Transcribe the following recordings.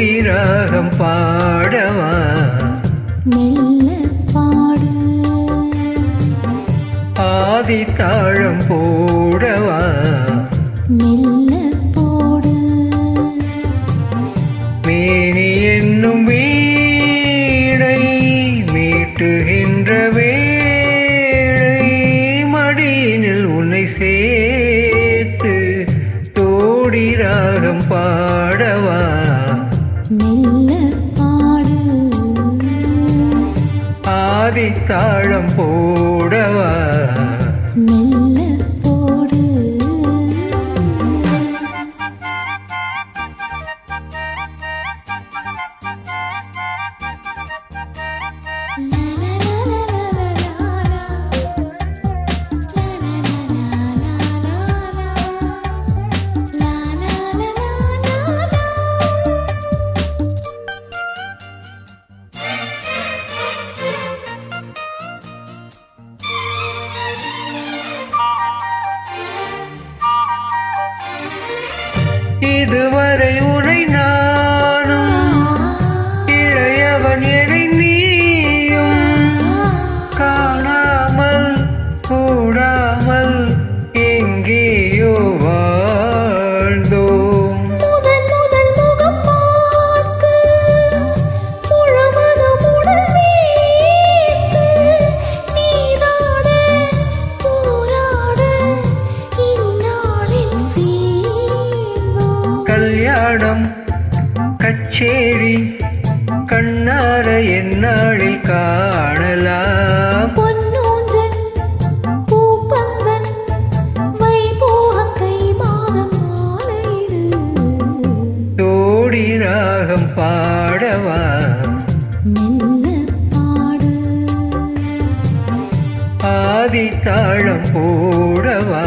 தோடி ராகம் பாடவா? பாடு. ஆதி தாழம் போடவா? தாளம் போடவா? இதுவரை உனை நானும் இளையவன் எனை நீயும் காணாமல் கூடாமல் எங்கேயோ வாழ்ந்தோ கச்சேரி கண்ணார எந்நாளில் காணலாம். தோடி ராகம் பாடவா? ஆதி தாளம் போடவா?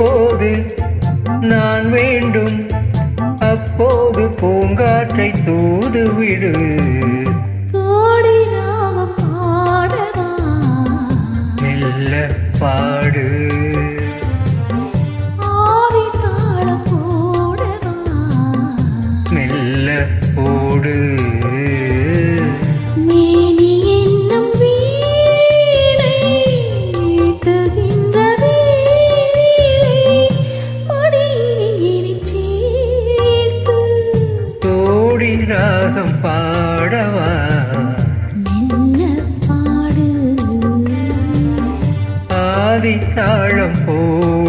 எப்போது நான் வேண்டும். அப்போது பூங்காற்றை ராகம் பாடவா? மெல்ல பாடு. மெல்ல போடு ராகம் பாடவா? மெல்ல பாடு? ஆதி தாழம் போடவா